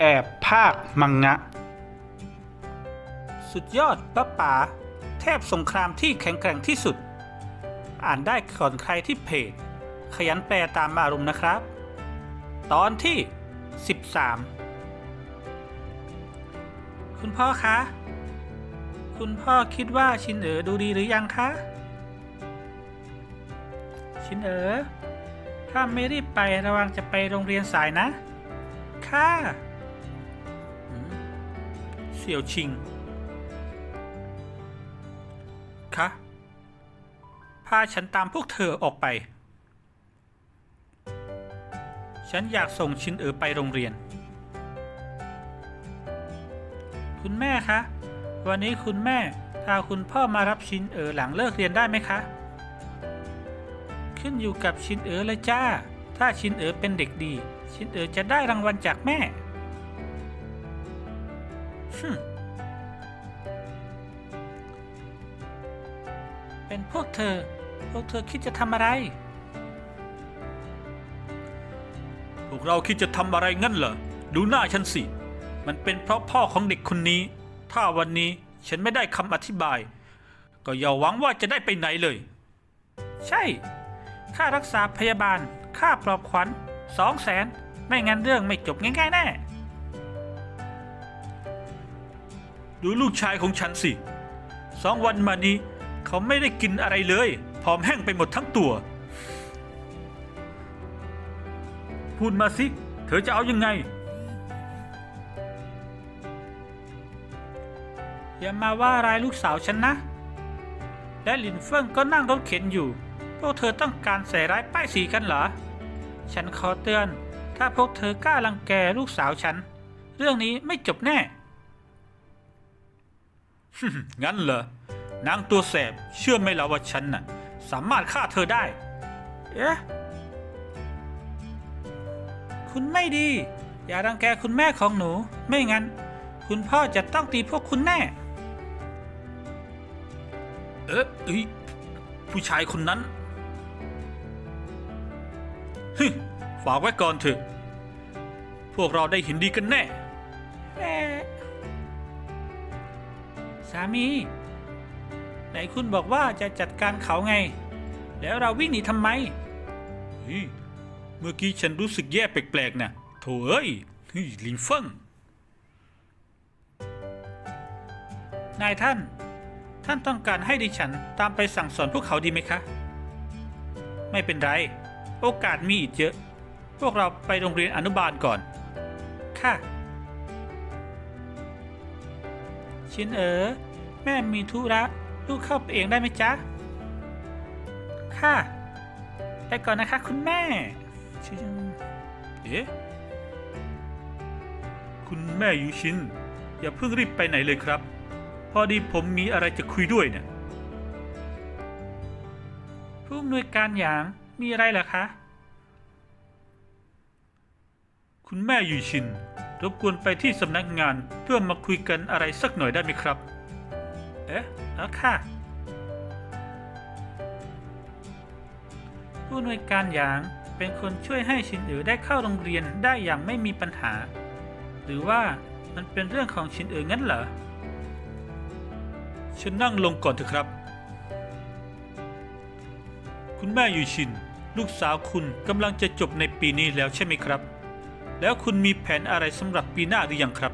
แอบภาคมังงะ สุดยอดป้าป๋าแทบสงครามที่แข็งแกร่งที่สุด อ่านได้ก่อนใครที่เพจ ขยันแปลตามอารมณ์นะครับ ตอนที่ 13 คุณพ่อคะ คุณพ่อคิดว่าชินเอ๋อดูดีหรือยังคะ ชินเอ๋อถ้าไม่รีบไประวังจะไปโรงเรียนสายนะ ค่ะ เสี่ยวชิง คะ พาฉันตามพวกเธอออกไป ฉันอยากส่งชินเอ๋อไปโรงเรียน คุณแม่คะ วันนี้คุณแม่พาคุณพ่อมารับชินเอ๋อหลังเลิกเรียนได้ไหมคะ ขึ้นอยู่กับชินเอ๋อเลยจ้า ถ้าชินเอ๋อเป็นเด็กดี ชินเอ๋อจะได้รางวัลจากแม่ ฮึ่มเป็นพวกเธอ พวกเธอคิดจะทำอะไร พวกเราคิดจะทำอะไรงั้นเหรอ ดูหน้าฉันสิ มันเป็นเพราะพ่อของเด็กคนนี้ ถ้าวันนี้ฉันไม่ได้คำอธิบาย ก็อย่าหวังว่าจะได้ไปไหนเลย ใช่ ค่ารักษาพยาบาล ค่าปลอบขวัญสองแสน ไม่งั้นเรื่องไม่จบง่ายๆแน่ ดูลูกชายของฉันสิสองวันมานี้ เขาไม่ได้กินอะไรเลยผอมแห้งไปหมดทั้งตัว พูดมาสิ เธอจะเอายังไง อย่ามาว่าร้ายลูกสาวฉันนะ และหลินเฟิงก็นั่งรถเข็นอยู่ พวกเธอต้องการใส่ร้ายป้ายสีกันเหรอ ฉันขอเตือน ถ้าพวกเธอกล้ารังแกลูกสาวฉัน เรื่องนี้ไม่จบแน่ งั้นเหรอนางตัวแสบเชื่อไหมล่ะว่าฉันน่ะ สามารถฆ่าเธอได้ เอ๊ะ คุณไม่ดี อย่ารังแกคุณแม่ของหนู ไม่งั้น คุณพ่อจะต้องตีพวกคุณแน่ เอ๊ะเอ้ยผู้ชายคนนั้นฮึฝากไว้ก่อนเถอะ พวกเราได้เห็นดีกันแน่แม่ สามี ไหนคุณบอกว่าจะจัดการเขาไง แล้วเราวิ่งหนีทำไมเมื่อกี้ฉันรู้สึกแย่แปลกๆนะโถเอ้ยเฮ้ยลินเฟิงนายท่าน ท่านต้องการให้ดิฉันตามไปสั่งสอนพวกเขาดีไหมคะ ไม่เป็นไร โอกาสมีอีกเยอะ พวกเราไปโรงเรียนอนุบาลก่อน ค่ะ ชินเอ๋อแม่มีธุระลูกเข้าไปเองได้ไหมจ๊ะ ค่ะ ไปก่อนนะคะ คุณแม่ชินเอ๊ะคุณแม่ยูชินอย่าเพิ่งรีบไปไหนเลยครับ พอดีผมมีอะไรจะคุยด้วยเนี่ยผู้อำนวยการหยางมีอะไรเหรอคะ คุณแม่ยูชิน รบกวนไปที่สำนักงานเพื่อมาคุยกันอะไรสักหน่อยได้ไหมครับ เอ๊ะเออค่ะ ผู้อำนวยการหยางเป็นคนช่วยให้ชินเอือได้เข้าโรงเรียนได้อย่างไม่มีปัญหา หรือว่ามันเป็นเรื่องของชินเอืองั้นเหรอฉันนั่งลงก่อนเถอะครับ คุณแม่ยูชิน ลูกสาวคุณกำลังจะจบในปีนี้แล้วใช่ไหมครับ แล้วคุณมีแผนอะไรสำหรับปีหน้าหรือยังครับ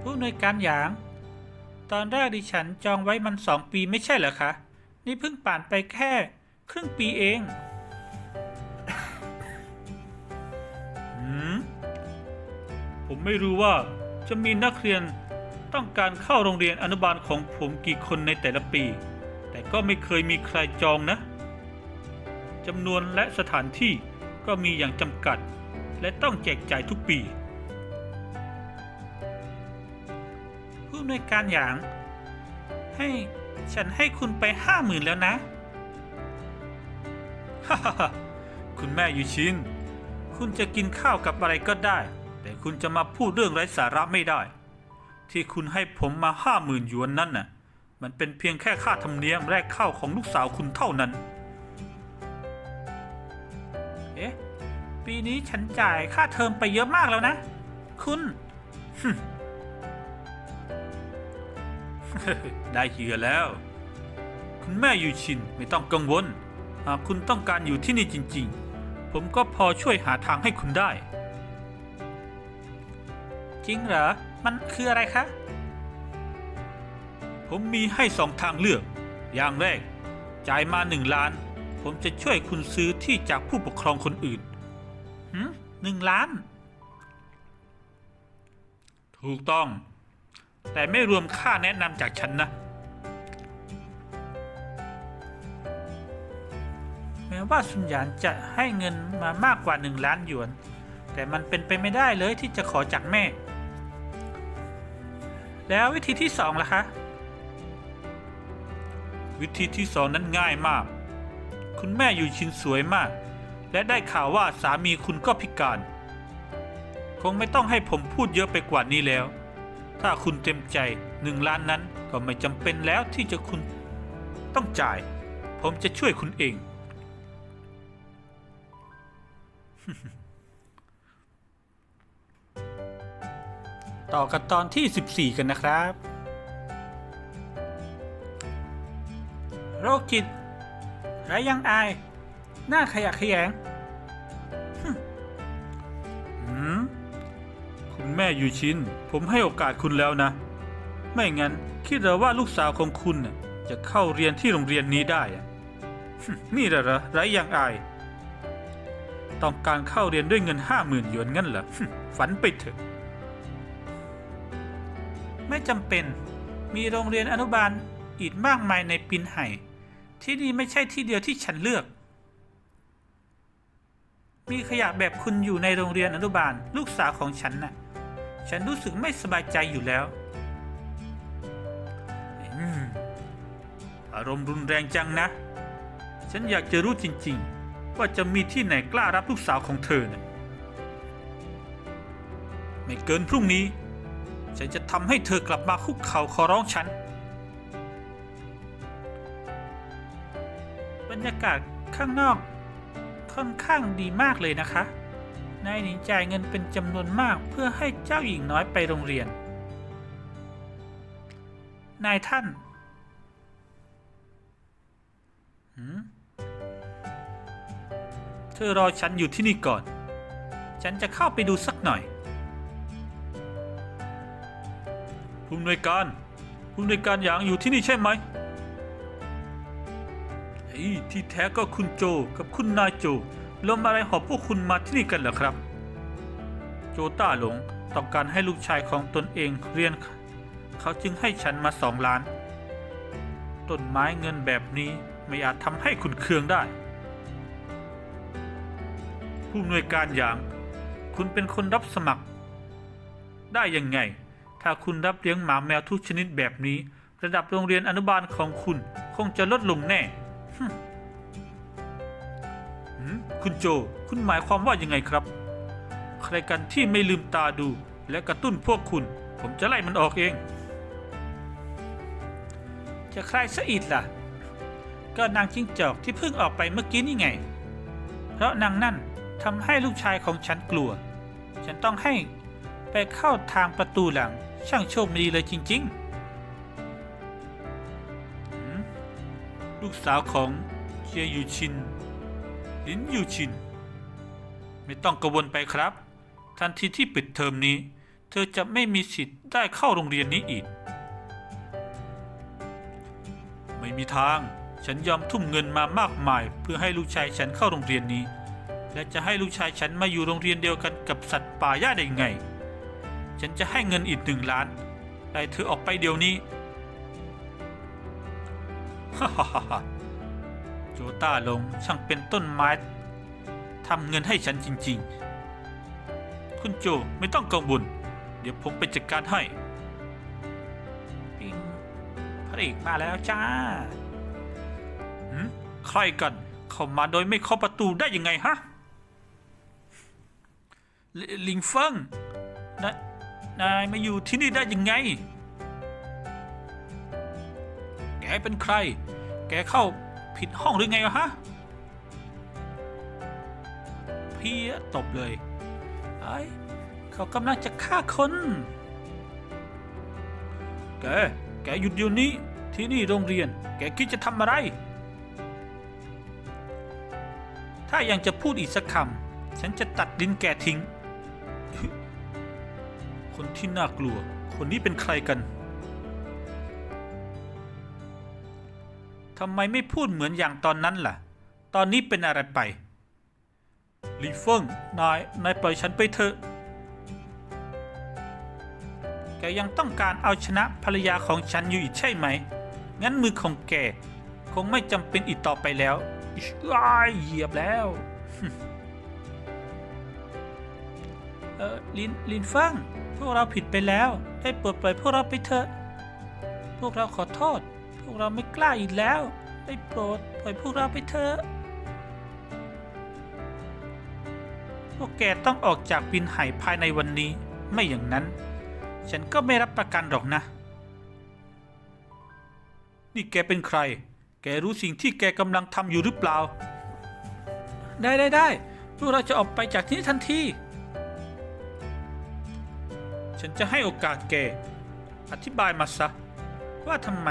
ผู้อำนวยการหยาง ตอนแรกดิฉันจองไว้มันสองปีไม่ใช่เหรอคะ นี่เพิ่งผ่านไปแค่ ครึ่งปีเองหืมผมไม่รู้ว่าจะมีนักเรียนต้องการเข้าโรงเรียนอนุบาลของผมกี่คนในแต่ละปี แต่ก็ไม่เคยมีใครจองนะจำนวนและสถานที่ ก็มีอย่างจำกัด และต้องแจกจ่ายทุกปี ผู้อำนวยการหยาง ให้ฉันให้คุณไปห้าหมื่นแล้วนะฮ่าฮ่าฮ่าคุณแม่ยูชิน คุณจะกินข้าวกับอะไรก็ได้ แต่คุณจะมาพูดเรื่องไร้สาระไม่ได้ ที่คุณให้ผมมาห้าหมื่นหยวนนั่นน่ะ มันเป็นเพียงแค่ค่าธรรมเนียมแรกเข้าของลูกสาวคุณเท่านั้น ปีนี้ฉันจ่ายค่าเทอมไปเยอะมากแล้วนะ คุณ ได้เหยื่อแล้ว คุณแม่ยูชินไม่ต้องกังวล หากคุณต้องการอยู่ที่นี่จริง ๆ ผมก็พอช่วยหาทางให้คุณได้ จริงเหรอ มันคืออะไรคะ ผมมีให้สองทางเลือก อย่างแรก จ่ายมาหนึ่งล้านผมจะช่วยคุณซื้อที่จากผู้ปกครองคนอื่น หืมหนึ่งล้าน ถูกต้อง แต่ไม่รวมค่าแนะนำจากฉันนะ แม้ว่าสุญญานจะให้เงินมามากกว่าหนึ่งล้านหยวน แต่มันเป็นไปไม่ได้เลยที่จะขอจากแม่ แล้ววิธีที่สองล่ะคะ วิธีที่สองนั้นง่ายมาก คุณแม่อยู่ชินสวยมาก และได้ข่าวว่าสามีคุณก็พิการ คงไม่ต้องให้ผมพูดเยอะไปกว่านี้แล้ว ถ้าคุณเต็มใจหนึ่งล้านนั้นก็ไม่จำเป็นแล้วที่จะคุณต้องจ่าย ผมจะช่วยคุณเอง ต่อกันตอนที่ 14 กันนะครับ โรคจิตไรยังอาย หน้าขยะแขยงฮึ่มหืมคุณแม่ยูชิน ผมให้โอกาสคุณแล้วนะ ไม่งั้น คิดเหรอว่าลูกสาวของคุณน่ะจะเข้าเรียนที่โรงเรียนนี้ได้ นี่เหรอเหรอไรยังอาย ต้องการเข้าเรียนด้วยเงินห้าหมื่นหยวนงั้นเหรอ ฝันไปเถอะ ไม่จำเป็น มีโรงเรียนอนุบาลอีกมากมายในปินไห่ ที่นี่ไม่ใช่ที่เดียวที่ฉันเลือก มีขยะแบบคุณอยู่ในโรงเรียนอนุบาลลูกสาวของฉันน่ะ ฉันรู้สึกไม่สบายใจอยู่แล้วอารมณ์รุนแรงจังนะ ฉันอยากจะรู้จริง ๆ ว่าจะมีที่ไหนกล้ารับลูกสาวของเธอน่ะไม่เกินพรุ่งนี้ ฉันจะทำให้เธอกลับมาคุกเข่าขอร้องฉัน บรรยากาศข้างนอก ค่อนข้างดีมากเลยนะคะ นายหนิงจ่ายเงินเป็นจำนวนมากเพื่อให้เจ้าหญิงน้อยไปโรงเรียน นายท่านเธอรอฉันอยู่ที่นี่ก่อน ฉันจะเข้าไปดูสักหน่อย ผู้อำนวยการ ผู้อำนวยการหยางอยู่ที่นี่ใช่ไหม เฮ้ที่แท้ก็คุณโจกับคุณนายโจลมอะไรหอบพวกคุณมาที่นี่กันเหรอครับ โจต้าหลงต้องการให้ลูกชายของตนเองเรียน เขาจึงให้ฉันมาสองล้าน ต้นไม้เงินแบบนี้ไม่อาจทำให้คุณเคืองได้ ผู้อำนวยการหยาง คุณเป็นคนรับสมัคร ได้ยังไง ถ้าคุณรับเลี้ยงหมาแมวทุกชนิดแบบนี้ ระดับโรงเรียนอนุบาลของคุณคงจะลดลงแน่ คุณโจ คุณหมายความว่ายังไงครับ ใครกันที่ไม่ลืมตาดู และกระตุ้นพวกคุณ ผมจะไล่มันออกเอง จะใครซะอีกล่ะ ก็นางจิ้งจอกที่เพิ่งออกไปเมื่อกี้นี่ไง เพราะนางนั่นทำให้ลูกชายของฉันกลัว ฉันต้องให้ไปเข้าทางประตูหลัง ช่างโชคดีเลยจริง ๆ ลูกสาวของเจียยูชินลินยูชิน ไม่ต้องกังวลไปครับ ทันทีที่ปิดเทอมนี้ เธอจะไม่มีสิทธิ์ได้เข้าโรงเรียนนี้อีก ไม่มีทาง ฉันยอมทุ่มเงินมามากมาย เพื่อให้ลูกชายฉันเข้าโรงเรียนนี้ และจะให้ลูกชายฉันมาอยู่โรงเรียนเดียวกันกับสัตว์ป่าย่าได้ไง ฉันจะให้เงินอีกหนึ่งล้านไล่เธอออกไปเดี๋ยวนี้ ฮ่าฮ่าฮ่าโจต้าลงช่างเป็นต้นไม้ทำเงินให้ฉันจริง ๆ คุณโจไม่ต้องกังวลเดี๋ยวผมไปจัดการให้ปิงพระเอกมาแล้วจ้าหืมใครกันเข้ามาโดยไม่เคาะประตูได้ยังไงฮะลลิงเฟิงนายนายมาอยู่ที่นี่ได้ยังไง เป็นใคร แกเข้าผิดห้องหรือไงวะฮะ พี้ยตบเลย ไอ้เขากำลังจะฆ่าคน แก แกหยุดเดี๋ยวนี้ ที่นี่โรงเรียน แกคิดจะทำอะไร ถ้ายังจะพูดอีกสักคำ ฉันจะตัดลิ้นแกทิ้ง คนที่น่ากลัว คนนี้เป็นใครกัน ทำไมไม่พูดเหมือนอย่างตอนนั้นล่ะ ตอนนี้เป็นอะไรไปลีเฟิงนาย นายปล่อยฉันไปเถอะ แกยังต้องการเอาชนะภรรยาของฉันอยู่อีกใช่ไหม งั้นมือของแก คงไม่จำเป็นอีกต่อไปแล้วอ้ายเหยียบแล้วเออลินลินฟัง พวกเราผิดไปแล้ว ได้โปรดปล่อยพวกเราไปเถอะ พวกเราขอโทษ วกเราไม่กล้าอีกแล้ว ได้โปรดปล่อยพวกเราไปเถอะ พวกแกต้องออกจากบินไห่ภายในวันนี้ ไม่อย่างนั้น ฉันก็ไม่รับประกันหรอกนะ นี่แกเป็นใคร แกรู้สิ่งที่แกกำลังทำอยู่หรือเปล่า ได้ได้ได้พวกเราจะออกไปจากที่นี่ทันที ฉันจะให้โอกาสแก อธิบายมาซะ ว่าทำไม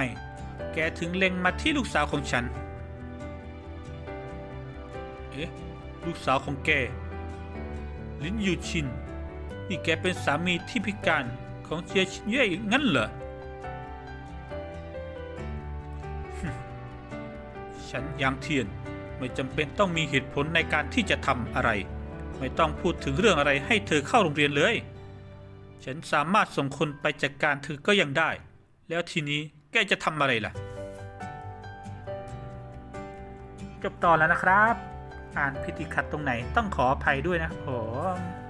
แกถึงเล็งมาที่ลูกสาวของฉัน เอ๊ะ ลูกสาวของแก ลินยูชิน นี่แกเป็นสามีที่พิการของเจียชินเย่งั้นเหรอ ฉันยางเทียนไม่จำเป็นต้องมีเหตุผลในการที่จะทำอะไร ไม่ต้องพูดถึงเรื่องอะไรให้เธอเข้าโรงเรียนเลย ฉันสามารถส่งคนไปจัดการเธอก็ยังได้ แล้วทีนี้ แกจะทำอะไรล่ะ จบตอนแล้วนะครับ อ่านพิธีขัดตรงไหนต้องขออภัยด้วยนะครับผม